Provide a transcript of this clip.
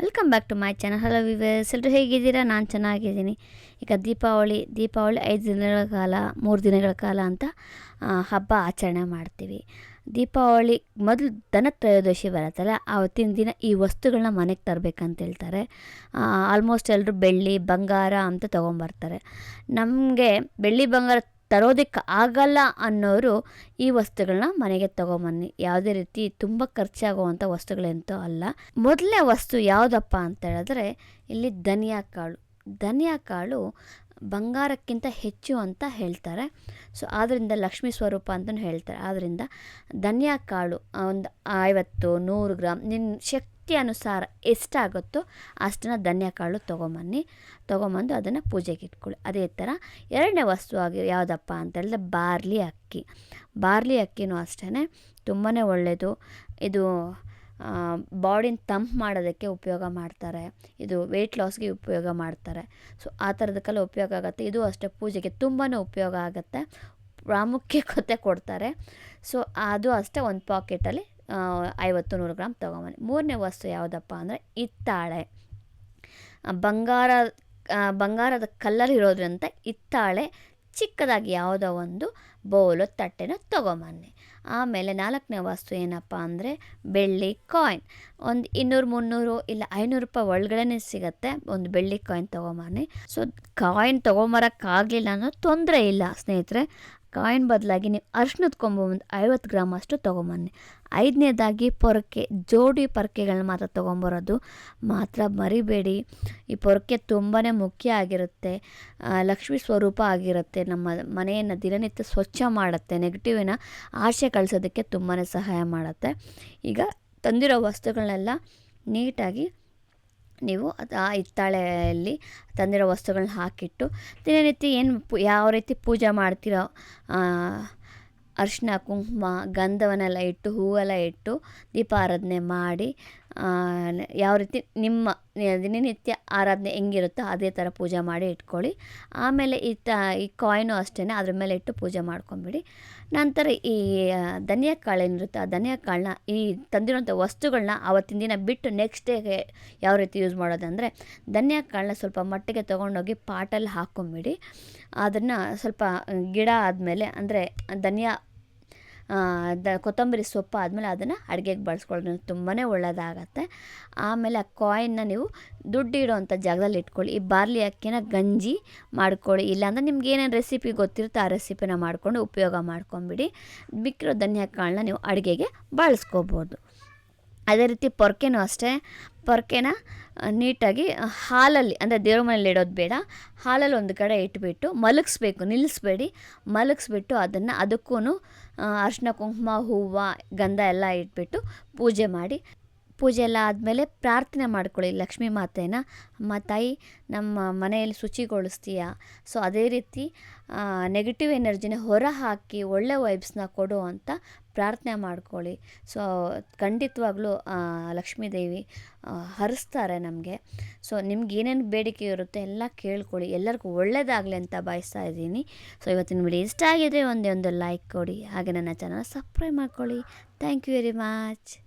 Welcome back to my channel hello viewers ಎಲ್ಲರೂ ಹೇಗಿದ್ದೀರಾ? ನಾನು ಚೆನ್ನಾಗಿದ್ದೀನಿ. ಈಗ ದೀಪಾವಳಿ ದೀಪಾವಳಿ ಐದು ದಿನಗಳ ಕಾಲ, ಮೂರು ದಿನಗಳ ಕಾಲ ಅಂತ ಹಬ್ಬ ಆಚರಣೆ ಮಾಡ್ತೀವಿ. ದೀಪಾವಳಿ ಮೊದಲು ದನ ತ್ರಯೋದಶಿ ಬರುತ್ತಲ್ಲ ಆವತ್ತಿನ ದಿನ ಈ ವಸ್ತುಗಳನ್ನ ಮನೆಗೆ ತರಬೇಕಂತ ಹೇಳ್ತಾರೆ. ಆಲ್ಮೋಸ್ಟ್ ಎಲ್ಲರೂ ಬೆಳ್ಳಿ, ಬಂಗಾರ ಅಂತ ತೊಗೊಂಬರ್ತಾರೆ. ನಮಗೆ ಬೆಳ್ಳಿ, ಬಂಗಾರ ತರೋದಕ್ಕೆ ಆಗಲ್ಲ ಅನ್ನೋರು ಈ ವಸ್ತುಗಳನ್ನ ಮನೆಗೆ ತಗೊಂಬನ್ನಿ. ಯಾವುದೇ ರೀತಿ ತುಂಬ ಖರ್ಚಾಗುವಂಥ ವಸ್ತುಗಳಂತೂ ಅಲ್ಲ. ಮೊದಲನೇ ವಸ್ತು ಯಾವುದಪ್ಪ ಅಂತ ಹೇಳಿದ್ರೆ, ಇಲ್ಲಿ ಧನಿಯಾ ಕಾಳು. ಧನಿಯಾ ಕಾಳು ಬಂಗಾರಕ್ಕಿಂತ ಹೆಚ್ಚು ಅಂತ ಹೇಳ್ತಾರೆ. ಸೊ ಆದ್ದರಿಂದ ಲಕ್ಷ್ಮೀ ಸ್ವರೂಪ ಅಂತಲೂ ಹೇಳ್ತಾರೆ. ಆದ್ದರಿಂದ ಧನಿಯಾ ಕಾಳು ಒಂದು ಐವತ್ತು, ನೂರು ಗ್ರಾಮ್ ನಿನ್ನ ಶಕ್ತಿ ಅನುಸಾರ ಎಷ್ಟಾಗುತ್ತೋ ಅಷ್ಟನ್ನು ಧನ್ಯಕಾಳು ಕಾಳು ತೊಗೊಂಬನ್ನಿ. ತೊಗೊಂಬಂದು ಅದನ್ನು ಪೂಜೆಗೆ ಇಟ್ಕೊಳ್ಳಿ. ಅದೇ ಥರ ಎರಡನೇ ವಸ್ತು ಆಗಿ ಯಾವುದಪ್ಪ ಅಂತ ಹೇಳಿದ್ರೆ ಬಾರ್ಲಿ ಅಕ್ಕಿ. ಬಾರ್ಲಿ ಅಕ್ಕಿನೂ ಅಷ್ಟೇ ತುಂಬಾ ಒಳ್ಳೆಯದು. ಇದು ಬಾಡಿನ ತಂಪು ಮಾಡೋದಕ್ಕೆ ಉಪಯೋಗ ಮಾಡ್ತಾರೆ. ಇದು ವೆಯ್ಟ್ ಲಾಸ್ಗೆ ಉಪಯೋಗ ಮಾಡ್ತಾರೆ. ಸೊ ಆ ಥರದಕ್ಕೆಲ್ಲ ಉಪಯೋಗ ಆಗುತ್ತೆ. ಇದು ಅಷ್ಟೇ ಪೂಜೆಗೆ ತುಂಬಾ ಉಪಯೋಗ ಆಗುತ್ತೆ. ಪ್ರಾಮುಖ್ಯತೆ ಕೊಡ್ತಾರೆ. ಸೊ ಅದು ಅಷ್ಟೇ ಒಂದು ಪಾಕೆಟಲ್ಲಿ ಐವತ್ತು ನೂರು ಗ್ರಾಮ್ ತೊಗೊಂಬನ್ನಿ. ಮೂರನೇ ವಸ್ತು ಯಾವುದಪ್ಪ ಅಂದರೆ ಹಿತ್ತಾಳೆ. ಬಂಗಾರ ಬಂಗಾರದ ಕಲ್ಲರ್ ಇರೋದ್ರಿಂದ ಹಿತ್ತಾಳೆ ಚಿಕ್ಕದಾಗಿ ಯಾವುದೋ ಒಂದು ಬೌಲು, ತಟ್ಟೆನ ತೊಗೊಂಬನ್ನಿ. ಆಮೇಲೆ ನಾಲ್ಕನೇ ವಸ್ತು ಏನಪ್ಪ ಅಂದರೆ ಬೆಳ್ಳಿ ಕಾಯಿನ್. ಒಂದು ಇನ್ನೂರು, ಮುನ್ನೂರು ಇಲ್ಲ ಐನೂರು ರೂಪಾಯಿ ಒಳಗಡೆನೇ ಸಿಗುತ್ತೆ. ಒಂದು ಬೆಳ್ಳಿ ಕಾಯಿನ್ ತೊಗೊಂಬನ್ನಿ. ಸೊ ಕಾಯಿನ್ ತೊಗೊಂಬರೋಕ್ಕಾಗಲಿಲ್ಲ ಅನ್ನೋ ತೊಂದರೆ ಇಲ್ಲ ಸ್ನೇಹಿತರೆ. ಕಾಯಿನ್ ಬದಲಾಗಿ ನೀವು ಅರ್ಶಿನದ ಕೊಂಬು ಒಂದು ಐವತ್ತು ಗ್ರಾಮ್ ಅಷ್ಟು ತೊಗೊಂಬನ್ನಿ. ಐದನೇದಾಗಿ ಪೊರಕೆ, ಜೋಡಿ ಪೊರಕೆಗಳನ್ನ ಮಾತ್ರ ತೊಗೊಂಬರೋದು. ಮಾತ್ರ ಮರಿಬೇಡಿ. ಈ ಪೊರಕೆ ತುಂಬಾ ಮುಖ್ಯ ಆಗಿರುತ್ತೆ. ಲಕ್ಷ್ಮಿ ಸ್ವರೂಪ ಆಗಿರುತ್ತೆ. ನಮ್ಮ ಮನೆಯನ್ನು ದಿನನಿತ್ಯ ಸ್ವಚ್ಛ ಮಾಡುತ್ತೆ. ನೆಗೆಟಿವಿನ ಆಶೆ ಕಳಿಸೋದಕ್ಕೆ ತುಂಬಾ ಸಹಾಯ ಮಾಡುತ್ತೆ. ಈಗ ತಂದಿರೋ ವಸ್ತುಗಳನ್ನೆಲ್ಲ ನೀಟಾಗಿ ನೀವು ಆ ಹಿತ್ತಾಳೆಯಲ್ಲಿ ತಂದಿರೋ ವಸ್ತುಗಳನ್ನ ಹಾಕಿಟ್ಟು ದಿನನಿತ್ಯ ಏನು ಯಾವ ರೀತಿ ಪೂಜೆ ಮಾಡ್ತೀರೋ ಅರಿಶಿನ ಕುಂಕುಮ, ಗಂಧವನ್ನೆಲ್ಲ ಇಟ್ಟು, ಹೂವೆಲ್ಲ ಇಟ್ಟು ದೀಪಾರಾಧನೆ ಮಾಡಿ ಯಾವ ರೀತಿ ನಿಮ್ಮ ದಿನನಿತ್ಯ ಆರಾಧನೆ ಹೆಂಗಿರುತ್ತೋ ಅದೇ ಥರ ಪೂಜೆ ಮಾಡಿ ಇಟ್ಕೊಳ್ಳಿ. ಆಮೇಲೆ ಈ ತ, ಈ ಕಾಯಿನು ಅಷ್ಟೇ ಅದ್ರ ಮೇಲೆ ಇಟ್ಟು ಪೂಜೆ ಮಾಡ್ಕೊಂಬಿಡಿ. ನಂತರ ಈ ಧನಿಯಾ ಕಾಳು ಏನಿರುತ್ತೆ ಆ ಧನಿಯಾ ಕಾಳನ್ನ ಈ ತಂದಿರುವಂಥ ವಸ್ತುಗಳನ್ನ ಆವತ್ತಿನ ದಿನ ಬಿಟ್ಟು ನೆಕ್ಸ್ಟ್ ಡೇಗೆ ಯಾವ ರೀತಿ ಯೂಸ್ ಮಾಡೋದಂದರೆ ಧನಿಯಾ ಕಾಳನ್ನ ಸ್ವಲ್ಪ ಮಟ್ಟಿಗೆ ತೊಗೊಂಡೋಗಿ ಪಾಟಲ್ಲಿ ಹಾಕ್ಕೊಂಬಿಡಿ ಅದನ್ನು ಸ್ವಲ್ಪ ಗಿಡ ಆದಮೇಲೆ ಅಂದರೆ ಧನಿಯಾ ದ ಕೊತ್ತಂಬರಿ ಸೊಪ್ಪು ಆದಮೇಲೆ ಅದನ್ನು ಅಡುಗೆಗೆ ಬಳಸ್ಕೊಳ್ಳೋದ್ರಿಂದ ತುಂಬಾ ಒಳ್ಳೆಯದಾಗತ್ತೆ ಆಮೇಲೆ ಆ ಕಾಯಿನ್ನ ನೀವು ದುಡ್ಡು ಇಡೋವಂಥ ಜಾಗದಲ್ಲಿ ಇಟ್ಕೊಳ್ಳಿ. ಈ ಬಾರ್ಲಿ ಅಕ್ಕಿನ ಗಂಜಿ ಮಾಡ್ಕೊಳ್ಳಿ. ಇಲ್ಲಾಂದ್ರೆ ನಿಮ್ಗೆ ಏನೇನು ರೆಸಿಪಿ ಗೊತ್ತಿರುತ್ತೋ ಆ ರೆಸಿಪಿನ ಮಾಡಿಕೊಂಡು ಉಪಯೋಗ ಮಾಡ್ಕೊಂಬಿಡಿ. ಮಿಕ್ಕಿರೋ ಧನಿಯಾ ಕಾಳನ್ನ ನೀವು ಅಡುಗೆಗೆ ಬಳಸ್ಕೋಬೋದು. ಅದೇ ರೀತಿ ಪೊರ್ಕೆನೂ ಅಷ್ಟೇ. ಪೊರ್ಕೆನ ನೀಟಾಗಿ ಹಾಲಲ್ಲಿ, ಅಂದರೆ ದೇವ್ರ ಮನೇಲಿ ಇಡೋದು ಬೇಡ. ಹಾಲಲ್ಲಿ ಒಂದು ಕಡೆ ಇಟ್ಬಿಟ್ಟು ಮಲಗಿಸ್ಬೇಕು, ನಿಲ್ಲಿಸ್ಬೇಡಿ. ಮಲಗಿಸ್ಬಿಟ್ಟು ಅದನ್ನು ಅದಕ್ಕೂ ಅರಿಶಿನ ಕುಂಕುಮ, ಹೂವು, ಗಂಧ ಎಲ್ಲ ಇಟ್ಬಿಟ್ಟು ಪೂಜೆ ಮಾಡಿ. ಪೂಜೆ ಎಲ್ಲ ಆದಮೇಲೆ ಪ್ರಾರ್ಥನೆ ಮಾಡ್ಕೊಳ್ಳಿ. ಲಕ್ಷ್ಮೀ ಮಾತೆನ, ಅಮ್ಮ ತಾಯಿ, ನಮ್ಮ ಮನೆಯಲ್ಲಿ ಶುಚಿಗೊಳಿಸ್ತೀಯ? ಸೊ ಅದೇ ರೀತಿ ನೆಗೆಟಿವ್ ಎನರ್ಜಿನ ಹೊರ ಹಾಕಿ ಒಳ್ಳೆ ವೈಬ್ಸ್ನ ಕೊಡು ಅಂತ ಪ್ರಾರ್ಥನೆ ಮಾಡ್ಕೊಳ್ಳಿ. ಸೊ ಖಂಡಿತವಾಗ್ಲೂ ಲಕ್ಷ್ಮೀ ಲಕ್ಷ್ಮೀದೇವಿ ಹರಿಸ್ತಾರೆ ನಮಗೆ. ಸೊ ನಿಮ್ಗೆ ಏನೇನು ಬೇಡಿಕೆ ಇರುತ್ತೆ ಎಲ್ಲ ಕೇಳ್ಕೊಳ್ಳಿ. ಎಲ್ಲರಿಗೂ ಒಳ್ಳೇದಾಗಲಿ ಅಂತ ಬಯಸ್ತಾ ಇದ್ದೀನಿ. ಸೊ ಇವತ್ತಿನ ವಿಡಿಯೋ ಇಷ್ಟ ಆಗಿದ್ರೆ ಒಂದೇ ಒಂದು ಲೈಕ್ ಕೊಡಿ. ಹಾಗೆ ನನ್ನ ಚಾನಲ್ ಸಬ್ಸ್ಕ್ರೈಬ್ ಮಾಡ್ಕೊಳ್ಳಿ. Thank you very much